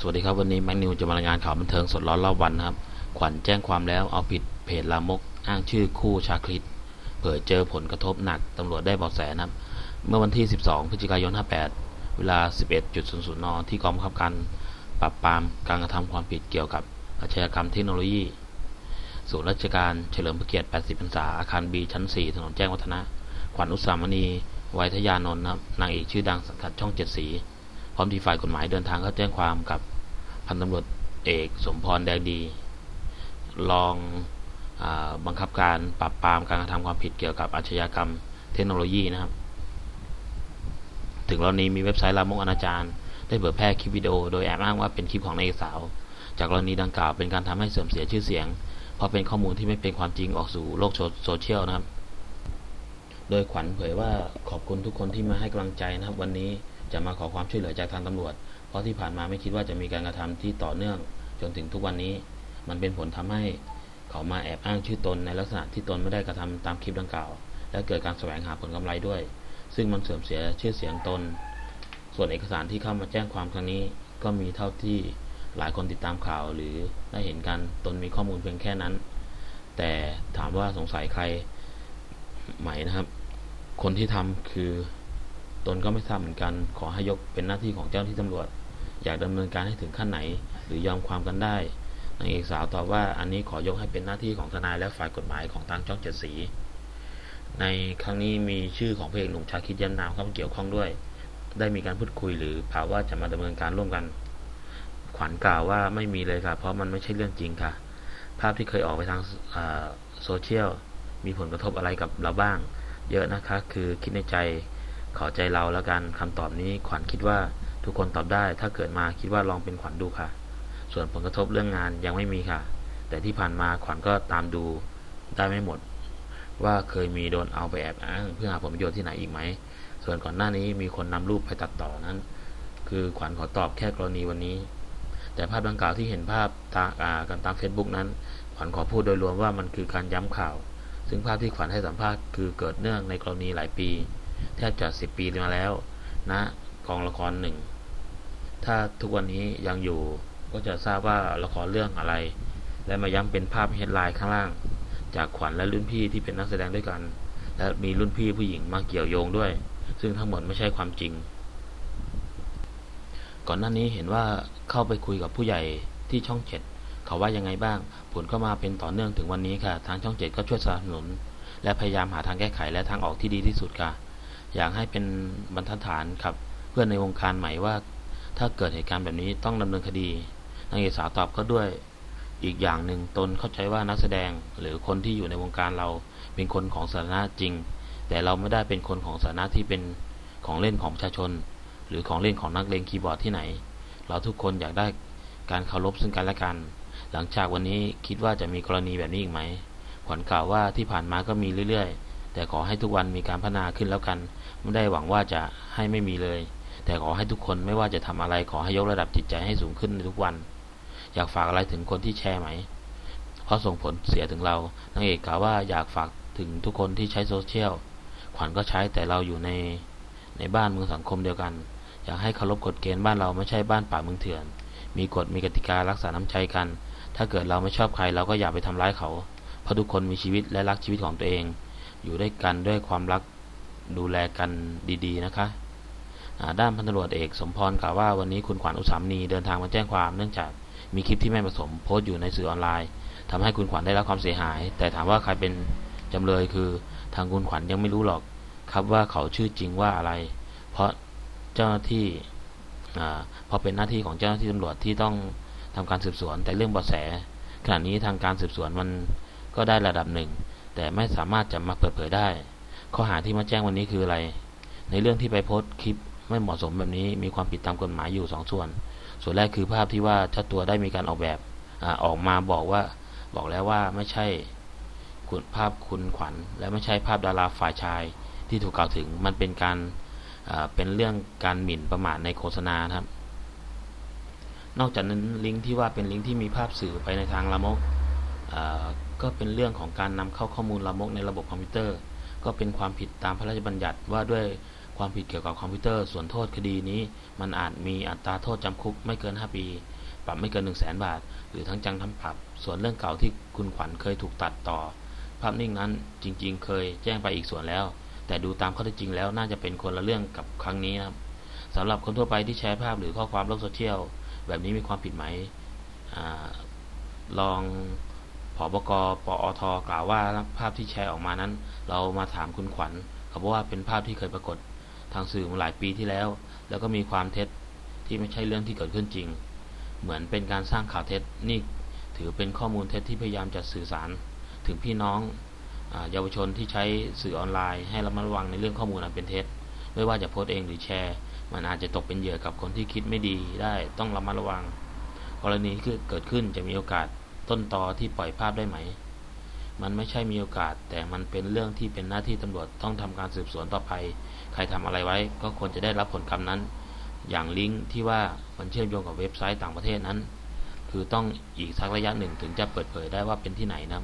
สวัสดีครับวันนี้แมกนิวจะมารายงานข่าวบันเทิงสดร้อนรอบวันนะครับ ขวัญแจ้งความแล้วเอาผิดเพจลามก อ้างชื่อคู่ชาคริตเผยเจอผลกระทบหนักตำรวจได้เบาะแสนะครับ เมื่อวันที่ 12 พฤศจิกายน 58 เวลา 11.00 น ที่กองบังคับการปราบปรามการกระทำความผิดเกี่ยวกับอาชญากรรมเทคโนโลยี ศูนย์ราชการเฉลิมพระเกียรติ 80 พรรษา อาคารบีชั้น 4 ถนนแจ้งวัฒนะ ขวัญอุตสามณีไวยทยานนท์นะครับนางเอกชื่อดังสังกัดช่องเจ็ดสี พร้อมที่ฝ่ายกฎหมายเดินทางเข้าแจ้งความกับพันตำรวจเอกสมพรแดงดีรองอบังคับการปราบปรามการกระทำความผิดเกี่ยวกับอาชญากรรมเทคโนโลยีนะครับ ถึงกรณีมีเว็บไซต์ลามกอนาจารได้เผยแพร่คลิปวิดีโอโดยแอบอ้างว่าเป็นคลิปของนางเอกสาว จากกรณีดังกล่าวเป็นการทำให้เสื่อมเสียชื่อเสียง เพราะเป็นข้อมูลที่ไม่เป็นความจริงออกสู่โลกโซเชียลนะครับ โดยขวัญเผยว่าขอบคุณทุกคนที่มาให้กำลังใจนะครับ วันนี้ จะมาขอความช่วยเหลือจากทางตำรวจ เพราะที่ผ่านมาไม่คิดว่าจะมีการกระทำที่ต่อเนื่องจนถึงทุกวันนี้ มันเป็นผลทำให้เขามาแอบอ้างชื่อตนในลักษณะที่ตนไม่ได้กระทำตามคลิปดังกล่าว และเกิดการแสวงหาผลกำไรด้วย ซึ่งมันเสื่อมเสียชื่อเสียงตน ส่วนเอกสารที่เข้ามาแจ้งความครั้งนี้ ก็มีเท่าที่หลายคนติดตามข่าวหรือได้เห็นกันตนมีข้อมูลเพียงแค่นั้น แต่ถามว่าสงสัยใครไหมนะครับ คนที่ทำคือ ตนก็ไม่ทราบเหมือนกัน ขอให้ยกเป็นหน้าที่ของเจ้าหน้าที่ตำรวจ อยากดำเนินการให้ถึงขั้นไหน หรือยอมความกันได้นางเอกสาวตอบว่าอันนี้ขอยกให้เป็นหน้าที่ของทนายและฝ่ายกฎหมายของทางช่องเจ็ดสีในครั้งนี้มีชื่อของพระเอกหนุ่มชาคิดยันนามเข้ามาเกี่ยวข้องด้วย ได้มีการพูดคุยหรือเผาว่าจะมาดำเนินการร่วมกัน ขวัญกล่าวว่าไม่มีเลยค่ะ เพราะมันไม่ใช่เรื่องจริงค่ะ ภาพที่เคยออกไปทางโซเชียลมีผลกระทบอะไรกับเราบ้าง เยอะนะคะ คือคิดในใจ ขอใจเราแล้วกันคำตอบนี้ขวัญคิดว่าทุกคนตอบได้ ถ้าเกิดมาคิดว่าลองเป็นขวัญดูค่ะ ส่วนผลกระทบเรื่องงานยังไม่มีค่ะ แต่ที่ผ่านมาขวัญก็ตามดูได้ไม่หมด ว่าเคยมีโดนเอาไปแอบอ้าง เพื่อหาผลประโยชน์ที่ไหนอีกไหม ส่วนก่อนหน้านี้มีคนนำรูปไปตัดต่อนั้น คือขวัญขอตอบแค่กรณีวันนี้ แต่ภาพดังกล่าวที่เห็นภาพตาากันตาม Facebook นั้นขวัญขอพูดโดยรวมว่ามันคือการย้ำข่าว ซึ่งภาพที่ขวัญให้สัมภาษณ์คือเกิดเนื่องในกรณีหลายปี แทบจะสิบปีมาแล้วนะกองละครหนึ่งถ้าทุกวันนี้ยังอยู่ก็จะทราบว่าละครเรื่องอะไร และมาย้ำเป็นภาพเฮดไลน์ข้างล่าง จากขวัญและรุ่นพี่ที่เป็นนักแสดงด้วยกัน และมีรุ่นพี่ผู้หญิงมาเกี่ยวโยงด้วย ซึ่งทั้งหมดไม่ใช่ความจริง ก่อนหน้านี้เห็นว่าเข้าไปคุยกับผู้ใหญ่ที่ช่องเจ็ดเขาว่ายังไงบ้าง ผลก็มาเป็นต่อเนื่องถึงวันนี้ค่ะ ทางช่องเจ็ดก็ช่วยสนับสนุน และพยายามหาทางแก้ไขและทางออกที่ดีที่สุดค่ะ อยากให้เป็นบรรทัดฐานครับ เพื่อนในวงการใหม่ว่า ถ้าเกิดเหตุการณ์แบบนี้ต้องดำเนินคดีนางเอกสาวตอบก็ด้วยอีกอย่างหนึ่งตนเข้าใจว่านักแสดงหรือคนที่อยู่ในวงการเราเป็นคนของสาธารณะจริง แต่เราไม่ได้เป็นคนของสาธารณะที่เป็นของเล่นของประชาชน หรือของเล่นของนักเลงคีย์บอร์ดที่ไหน เราทุกคนอยากได้การเคารพซึ่งกันและกัน หลังจากวันนี้คิดว่าจะมีกรณีแบบนี้อีกไหมขวัญกล่าวว่าที่ผ่านมาก็มีเรื่อยๆ แต่ขอให้ทุกวันมีการพัฒนาขึ้นแล้วกัน ไม่ได้หวังว่าจะให้ไม่มีเลย แต่ขอให้ทุกคนไม่ว่าจะทำอะไรขอให้ยกระดับจิตใจให้สูงขึ้นในทุกวัน อยากฝากอะไรถึงคนที่แชร์ไหม เพราะส่งผลเสียถึงเรานางเอกกล่าวว่าอยากฝากถึงทุกคนที่ใช้โซเชียล ขวัญก็ใช้แต่เราอยู่ในในบ้านเมืองสังคมเดียวกัน อยากให้เคารพกฎเกณฑ์บ้านเราไม่ใช่บ้านป่าเมืองเถื่อน มีกฎมีกติการักษาน้ำใจกัน ถ้าเกิดเราไม่ชอบใครเราก็อย่าไปทำร้ายเขา เพราะทุกคนมีชีวิตและรักชีวิตของตัวเอง อยู่ด้วยกันด้วยความรักดูแลกันดีๆนะคะด้านพันตำรวจเอกสมพรกล่าวว่าวันนี้คุณขวัญอุสามณีเดินทางมาแจ้งความเนื่องจากมีคลิปที่ไม่ผสมโพสต์อยู่ในสื่อออนไลน์ทำให้คุณขวัญได้รับความเสียหาย แต่ถามว่าใครเป็นจำเลยคือทางคุณขวัญยังไม่รู้หรอกครับว่าเขาชื่อจริงว่าอะไร เพราะเจ้าหน้าที่เพราะเป็นหน้าที่ของเจ้าหน้าที่ตำรวจที่ต้องทำการสืบสวน แต่เรื่องเบาะแสขณะนี้ทางการสืบสวนมันก็ได้ระดับหนึ่ง แต่ไม่สามารถจะมาเปิดเผยได้ ข้อหาที่มาแจ้งวันนี้คืออะไร ในเรื่องที่ไปโพสต์คลิปไม่เหมาะสมแบบนี้มีความผิดตามกฎหมายอยู่ 2 ส่วน ส่วนแรกคือภาพที่ว่าเจ้าตัวได้มีการออกแบบอออกมาบอกว่าบอกแล้วว่าไม่ใช่คุณภาพคุณขวัญ และไม่ใช่ภาพดาราฝ่ายชายที่ถูกกล่าวถึงมันเป็นการเป็นเรื่องการหมิ่นประมาทในโฆษณาครับ นอกจากนั้นลิงก์ที่ว่าเป็นลิงก์ที่มีภาพสื่อไปในทางละมก ก็เป็นเรื่องของการนำเข้าข้อมูลละมกในระบบคอมพิวเตอร์ ก็เป็นความผิดตามพระราชบัญญัติว่าด้วยความผิดเกี่ยวกับคอมพิวเตอร์ ส่วนโทษคดีนี้ มันอาจมีอัตราโทษจำคุกไม่เกิน 5 ปี ปรับไม่เกิน 1 0 0 0 0แบาท หรือทั้งจำทั้งปรับ ส่วนเรื่องเก่าที่คุณขวัญเคยถูกตัดต่อ ภาพนิ่งนั้นจริง ๆ เคยแจ้งไปอีกส่วนแล้ว แต่ดูตามข้อเท็จจริงแล้วน่าจะเป็นคนละเรื่องกับครั้งนี้นะครับสำหรับคนทั่วไปที่แชร์ภาพหรือข้อความโลกโซเชียลแบบนี้มีความผิดไหมอลอง ผบกปอทกล่าวว่าภาพที่แชร์ออกมานั้น เรามาถามคุณขวัญเขาบอกว่าเป็นภาพที่เคยปรากฏ ทางสื่อมาหลายปีที่แล้ว แล้วก็มีความเท็จที่ไม่ใช่เรื่องที่เกิดขึ้นจริง เหมือนเป็นการสร้างข่าวเท็จนี่ถือเป็นข้อมูลเท็จที่พยายามจะสื่อสาร ถึงพี่น้องเยาวชนที่ใช้สื่อออนไลน์ ให้ระมัดระวังในเรื่องข้อมูลอันเป็นเท็จไม่ว่าจะโพสต์เองหรือแชร์ มันอาจจะตกเป็นเหยื่อกับคนที่คิดไม่ดีได้ต้องระมัดระวัง กรณีที่เกิดขึ้นจะมีโอกาส ต้นตอที่ปล่อยภาพได้ไหม มันไม่ใช่มีโอกาส แต่มันเป็นเรื่องที่เป็นหน้าที่ตำรวจต้องทำการสืบสวนต่อไป ใครทำอะไรไว้ ก็ควรจะได้รับผลกรรมนั้น อย่างลิงก์ที่ว่ามันเชื่อมโยงกับเว็บไซต์ต่างประเทศนั้น คือต้องอีกสักระยะหนึ่งถึงจะเปิดเผยได้ว่าเป็นที่ไหนนะ